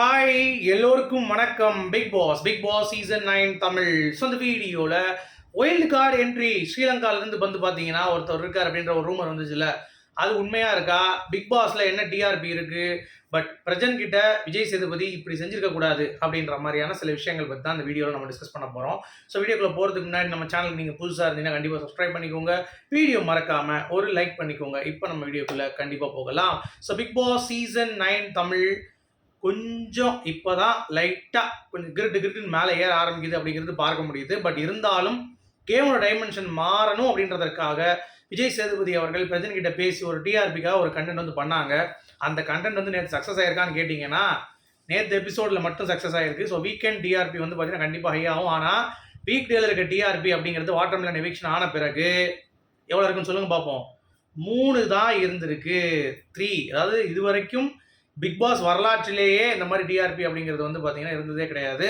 Hi எல்லோருக்கும் வணக்கம். Bigg Boss Bigg Boss season nine Tamil so இந்த வீடியோவில் ஒயில்டு கார்டு என்ட்ரி ஸ்ரீலங்காலேருந்து வந்து பார்த்தீங்கன்னா ஒருத்தர் இருக்கார் அப்படின்ற ஒரு ரூமர் வந்துச்சுல. அது உண்மையாக இருக்கா? பிக் பாஸில் என்ன டிஆர்பி இருக்குது பட் பிரஜன் கிட்ட விஜய் சேதுபதி இப்படி செஞ்சுருக்கக்கூடாது அப்படின்ற மாதிரியான சில விஷயங்கள் பற்றி தான் இந்த வீடியோவில் நம்ம டிஸ்கஸ் பண்ண போகிறோம் ஸோ வீடியோக்குள்ளே போகிறதுக்கு முன்னாடி நம்ம சேனலுக்கு நீங்கள் புதுசாக இருந்தீங்கன்னா கண்டிப்பாக சப்ஸ்கிரைப் பண்ணிக்கோங்க. வீடியோ மறக்காமல் ஒரு லைக் பண்ணிக்கோங்க. இப்போ நம்ம வீடியோக்குள்ளே கண்டிப்பாக போகலாம். So Bigg Boss season nine Tamil கொஞ்சம் இப்போதான் லைட்டாக கொஞ்சம் கிரிட்டு கிரிட்டுன்னு மேலே ஏற ஆரம்பிக்குது அப்படிங்கிறது பார்க்க முடியுது. பட் இருந்தாலும் கேமோட டைமென்ஷன் மாறணும் அப்படின்றதற்காக விஜய் சேதுபதி அவர்கள் பிரஜன் கிட்ட பேசி ஒரு டிஆர்பிக்காக ஒரு கண்டென்ட் வந்து பண்ணாங்க. அந்த கண்டென்ட் வந்து நேற்று சக்ஸஸ் ஆயிருக்கான்னு கேட்டிங்கன்னா நேற்று எபிசோடில் மட்டும் சக்ஸஸ் ஆயிருக்கு. ஸோ வீக்கெண்ட் டிஆர்பி வந்து பார்த்தீங்கன்னா கண்டிப்பாக ஹை ஆகும். ஆனால் வீக் டேல இருக்க டிஆர்பி அப்படிங்கிறது வாட்டர் மிலன் எவிக்ஷன் ஆன பிறகு எவ்வளோ இருக்குன்னு சொல்லுங்க பார்ப்போம் மூணு தான் இருந்திருக்கு. த்ரீ அதாவது இது வரைக்கும் பிக் பாஸ் வரலாற்றிலேயே இந்த மாதிரி டிஆர்பி அப்படிங்கிறது வந்து பார்த்தீங்கன்னா இருந்ததே கிடையாது.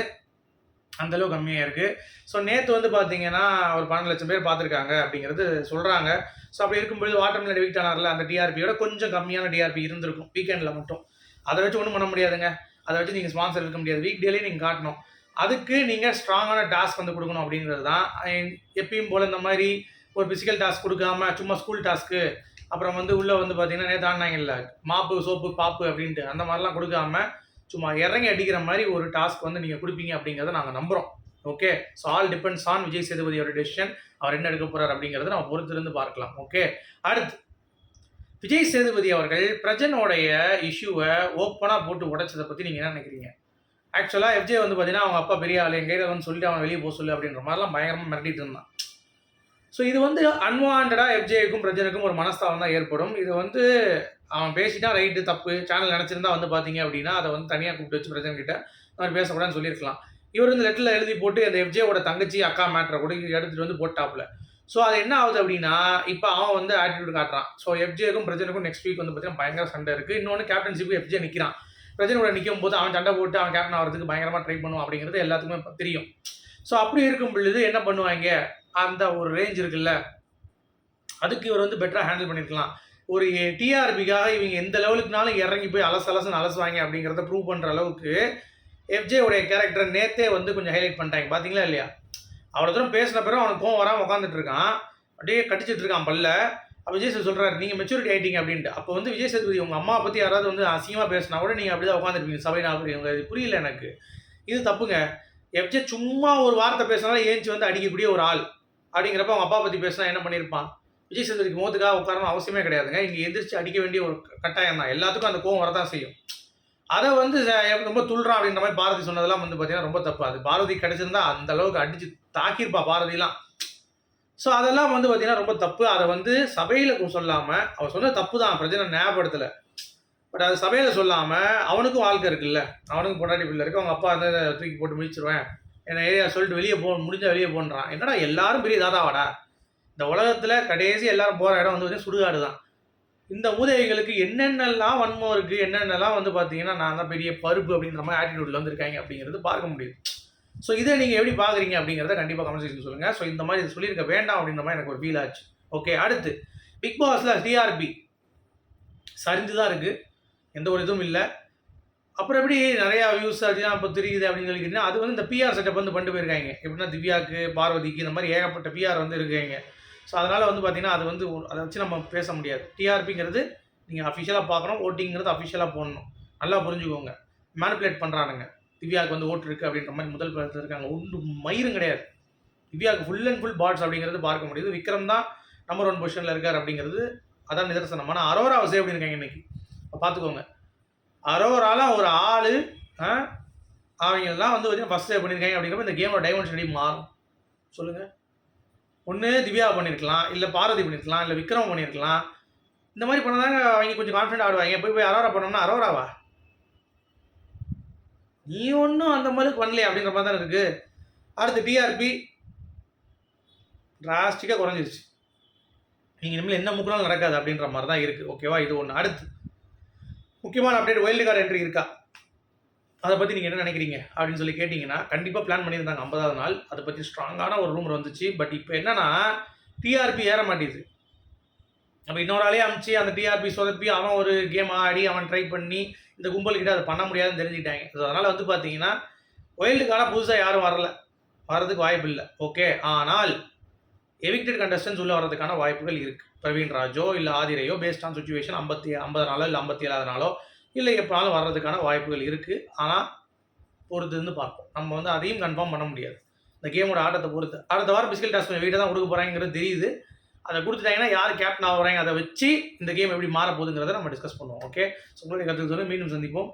அந்த அளவு கம்மியாக இருக்குது ஸோ நேற்று வந்து பார்த்தீங்கன்னா ஒரு பன்னெண்டு லட்சம் பேர் பார்த்துருக்காங்க அப்படிங்கிறது சொல்கிறாங்க ஸோ அப்படி இருக்கும்போது வாட்டர் மிலன் வீக் ஆனார்ல அந்த டிஆர்பியோட கொஞ்சம் கம்மியான டிஆர்பி இருந்திருக்கும் வீக்கெண்டில் மட்டும். அதை வச்சு ஒன்றும் பண்ண முடியாதுங்க. அதை வச்சு நீங்கள் ஸ்பான்சர் இருக்க முடியாது. வீக் டேலேயே நீங்கள் காட்டணும். அதுக்கு நீங்கள் ஸ்ட்ராங்கான டாஸ்க் வந்து கொடுக்கணும் அப்படிங்கிறது தான். எப்பயும் போல் இந்த மாதிரி ஒரு ஃபிசிக்கல் டாஸ்க் கொடுக்காம சும்மா ஸ்கூல் டாஸ்க்கு அப்புறம் வந்து உள்ளே வந்து பார்த்தீங்கன்னா நேற்று மாப்பு சோப்பு பாப்பு அப்படின்ட்டு அந்த மாதிரிலாம் கொடுக்காம சும்மா இறங்கி அடிக்கிற மாதிரி ஒரு டாஸ்க் வந்து நீங்கள் கொடுப்பீங்க அப்படிங்கிறத நாங்கள் நம்புகிறோம் okay so all depends on Vijay சேதுபதியோட decision அவர் என்ன எடுக்க போகிறார் அப்படிங்கிறத நம்ம பொறுத்திருந்து பார்க்கலாம். ஓகே அடுத்து விஜய் சேதுபதி அவர்கள் பிரஜனோடைய இஷ்யூவை ஓப்பனாக போட்டு உடைச்சதை பற்றி நீங்கள் என்ன நினைக்கிறீங்க? ஆக்சுவலாக எஃப்ஜே வந்து பார்த்தீங்கன்னா அவங்க அப்பா பெரிய ஆள் என் கையில் வந்து சொல்லிட்டு அவன் வெளியே போக சொல்லு அப்படின்ற மாதிரிலாம் பயங்கரமாக மிரட்டிட்டு இருந்தான். ஸோ இது வந்து அன்வான்டாக எஃப்ஜேக்கும் பிரஜனுக்கும் ஒரு மனஸ்தாபம் தான் ஏற்படும். இது வந்து அவன் பேசிட்டா ரைட்டு தப்பு சேனல் நினச்சிருந்தா வந்து பார்த்தீங்க அப்படின்னா அதை வந்து தனியாக கூப்பிட்டு வச்சு பிரஜன் கிட்ட மாதிரி பேசக்கூடாதுன்னு சொல்லியிருக்கலாம். இவர் வந்து லெட்டரில் எழுதி போட்டு அந்த எஃப்ஜேவோட தங்கச்சி அக்கா மேட்ரை கூட எடுத்துகிட்டு வந்து போட்டாப்புல. ஸோ அது என்ன ஆகுது அப்படின்னா இப்போ அவன் வந்து ஆட்டிடியூட் காட்டுறான். ஸோ எஃப்ஜேக்கும் பிரஜனுக்கும் நெக்ஸ்ட் வீக் வந்து பார்த்தீங்கன்னா பயங்கர சண்டை இருக்குது இன்னொன்று கேப்டன்ஷிப்பு எஃப்ஜே நிற்கிறான் பிரஜனோட நிற்கும் போது அவன் சண்டை போட்டு அவன் கேப்டன் ஆகிறதுக்கு பயங்கரமாக ட்ரை பண்ணுவான் அப்படிங்கிறது எல்லாத்துக்குமே தெரியும். ஸோ அப்படி இருக்கும் பொழுது என்ன பண்ணுவாங்க? அந்த ஒரு ரேஞ்ச் இருக்குல்ல. அதுக்கு இவர் வந்து பெட்டராக ஹேண்டில் பண்ணியிருக்கலாம் ஒரு டிஆர்பிக்காக இவங்க எந்த லெவலுக்குனாலும் இறங்கி போய் அலசு அலசுன்னு அலசுவாங்க அப்படிங்கிறத ப்ரூவ் பண்ணுற அளவுக்கு FJ உடைய கேரக்டர் நேத்தே வந்து கொஞ்சம் ஹைலைட் பண்ணிட்டாங்க. பார்த்தீங்களா இல்லையா? அவ்வளோ தூரம் பேசின பிறகு அவனுக்கு கோவம் வராமல் உட்காந்துட்டு இருக்கான். அப்படியே கடிச்சிட்டு இருக்கான் பல்ல. அப்போ விஜய் சேது சொல்கிறாரு நீங்கள் மெச்சூரிட்டி ஆகிட்டீங்க அப்படின்ட்டு. அப்போ வந்து விஜய் சேதுபதி உங்கள் அம்மா பற்றி யாராவது வந்து அசிங்கமாக பேசினா கூட நீங்கள் அப்படி தான் உட்காந்துருப்பீங்க சபை நாகரிகங்க இது புரியல எனக்கு. இது தப்புங்க. எஃப்ஜே சும்மா ஒரு வார்த்தை பேசினாலும் ஏஞ்சி வந்து அடிக்கக்கூடிய ஒரு ஆள். அப்படிங்கிறப்ப அவங்க அப்பா பற்றி பேசினா என்ன பண்ணியிருப்பான் விஜய் சேதுபதிக்கு மோத்துக்காக உட்காரணும் அவசியமே கிடையாதுங்க. இங்கே எந்திரிச்சு அடிக்க வேண்டிய ஒரு கட்டாயம் தான். எல்லாத்துக்கும் அந்த கோவம் வரதான் செய்யும். அதை வந்து ச- ரொம்ப துள்ளுறான் அப்படின்ற மாதிரி பாரதி சொன்னதெல்லாம் வந்து பார்த்தீங்கன்னா ரொம்ப தப்பு. அது பாரதி கிடைச்சிருந்தா அந்த அளவுக்கு அடிச்சு தாக்கியிருப்பா பாரதிலாம். ஸோ அதெல்லாம் வந்து பார்த்தீங்கன்னா ரொம்ப தப்பு. அதை வந்து சபையில் சொல்லாமல் அவன் சொன்ன தப்பு தான் பிரச்சனை ஞாபகப்படுத்தலை. பட் அது சபையில் சொல்லாமல் அவனுக்கும் வாழ்க்கை இருக்குல்ல. அவனுக்கும் பொண்டாட்டி பிள்ளை இருக்கு. அவங்க அப்பா வந்து தூக்கி போட்டு முடிச்சிருவேன் என்ன ஏரியா சொல்லிட்டு வெளியே போ முடிஞ்சால் வெளியே போன்றான். என்னடா எல்லாரும் பெரிய தாதாவாடா? இந்த உலகத்தில் கடைசி எல்லாரும் போகிற இடம் வந்து வந்து சுடுகாடு தான் இந்த மூதேவிகளுக்கு என்னென்னலாம் வன்மம் இருக்குது என்னென்னலாம் வந்து பார்த்தீங்கன்னா நான் தான் பெரிய பருப்பு அப்படின்ற மாதிரி ஆட்டிடியூடில் வந்திருக்காங்க அப்படிங்கிறது பார்க்க முடியுது. ஸோ இதை நீங்கள் எப்படி பார்க்குறீங்க அப்படிங்கிறத கண்டிப்பாக கமெண்ட் செக்ஷன் சொல்லுங்கள் ஸோ இந்த மாதிரி இது சொல்லியிருக்க வேண்டாம் அப்படின்ற மாதிரி எனக்கு ஒரு ஃபீல் ஆச்சு. ஓகே அடுத்து பிக் பாஸில் டிஆர்பி சரிஞ்சு தான் இருக்குது எந்த ஒரு இதுவும் இல்லை. அப்புறம் எப்படி நிறையா வியூஸ் அதெல்லாம் இப்போ தெரியுது அப்படின்னு சொல்லி அது வந்து இந்த பிஆர் செட்டப் வந்து பண்ணிட்டு போயிருக்காங்க. எப்படின்னா திவ்யாக்கு பார்வதிக்கு இந்த மாதிரி ஏகப்பட்ட பிஆர் வந்து இருக்காங்க. ஸோ அதனால் வந்து பார்த்தீங்கன்னா அது வந்து அதை வச்சு நம்ம பேச முடியாது. டிஆர்பிங்கிறது நீங்கள் அஃபிஷியலாக பார்க்கணும் ஓட்டிங்கிறது அஃபிஷியலாக போடணும். நல்லா புரிஞ்சுக்கோங்க. மேனிப்புலேட் பண்ணுறானுங்க திவ்யாவுக்கு வந்து ஓட்டு இருக்குது அப்படின்ற மாதிரி முதல் படத்தில் இருக்காங்க. ஒன்று மயிரும் கிடையாது. திவ்யாவுக்கு ஃபுல் அண்ட் ஃபுல் பாட்ஸ் அப்படிங்கிறது பார்க்க முடியுது. விக்ரம் தான் நம்பர் ஒன் பொசிஷனில் இருக்கார் அப்படிங்கிறது அதான் நிதர்சனம். ஆனால் அரோரா அவசியம் எப்படி இருக்காங்க இன்றைக்கி பார்த்துக்கோங்க அரோரால ஒரு ஆள் அவங்கெல்லாம் வந்து பார்த்தீங்கன்னா ஃபஸ்ட் டே பண்ணியிருக்காங்க. அப்படிங்கிறப்ப இந்த கேமோட டைமென்ஷன் எப்படி மாறும். சொல்லுங்கள் ஒன்று திவ்யா பண்ணியிருக்கலாம் இல்லை பார்வதி பண்ணியிருக்கலாம் இல்லை விக்ரம் பண்ணியிருக்கலாம் இந்த மாதிரி பண்ணதாங்க அவங்க கொஞ்சம் கான்ஃபிடென்ட் ஆடுவாங்க. போய் போய் அரோரா பண்ணோம்னா அரோராவா? நீ ஒன்றும் அந்த மாதிரி பண்ணலையே அப்படின்ற மாதிரி தான் இருக்குது அடுத்து டிஆர்பி டிராஸ்டிக்காக குறைஞ்சிருச்சு. நீங்கள் இனிமேல் என்ன முக்கினாலும் நடக்காது அப்படின்ற மாதிரி தான் இருக்குது ஓகேவா இது ஒன்று அடுத்து முக்கியமான அப்டேட் வைல்டு கார்டு என்ட்ரி இருக்கா? அதை பற்றி நீங்கள் என்ன நினைக்கிறீங்க? அப்படின்னு சொல்லி கேட்டிங்கன்னா கண்டிப்பாக பிளான் பண்ணியிருந்தாங்க ஐம்பதாவது நாள். அதை பற்றி ஸ்ட்ராங்கான ஒரு ரூமர் வந்துச்சு. பட் இப்போ என்னென்னா டிஆர்பி ஏற மாட்டேது அப்போ இன்னொரு ஆளே அமிச்சு அந்த டிஆர்பி சொதப்பி அவன் ஒரு கேம் ஆடி அவன் ட்ரை பண்ணி இந்த கும்பல்கிட்ட அதை பண்ண முடியாதுன்னு தெரிஞ்சுக்கிட்டாங்க. ஸோ அதனால் வந்து பார்த்தீங்கன்னா ஒயில்டு கார்டாக புதுசாக யாரும் வரல. வர்றதுக்கு வாய்ப்பு இல்லை. ஓகே ஆனால் எவிக்டட் கண்டஸ்டன்ஸ் உள்ளே வர்றதுக்கான வாய்ப்புகள் இருக்குது பிரவீன் ராஜோ இல்லை ஆதிரையோ பேஸ்ட் ஆன் சுச்சுவேஷன் ஐம்பத்தி ஐம்பது நாளோ இல்லை ஐம்பத்தி ஏழாவது நாளோ இல்லை எப்போனாலும் வர்றதுக்கான வாய்ப்புகள் இருக்குது ஆனால் பொறுத்து இருந்து பார்ப்போம். நம்ம வந்து அதையும் கன்ஃபார்ம் பண்ண முடியாது. இந்த கேமோட ஆட்டத்தை பொறுத்து. அடுத்த வாரம் பிசிக்கல் டாஸ் வீட்டை தான் கொடுக்க போகிறாங்கிறது தெரியுது. அதை கொடுத்துட்டாங்கன்னா யார் கேப்டன் ஆகிறாங்க அதை வச்சு இந்த கேம் எப்படி மாற போகுதுங்கிறத நம்ம டிஸ்கஸ் பண்ணுவோம். ஓகே ஸோ உங்களுடைய கருத்து சொல்லி மீண்டும் சந்திப்போம்.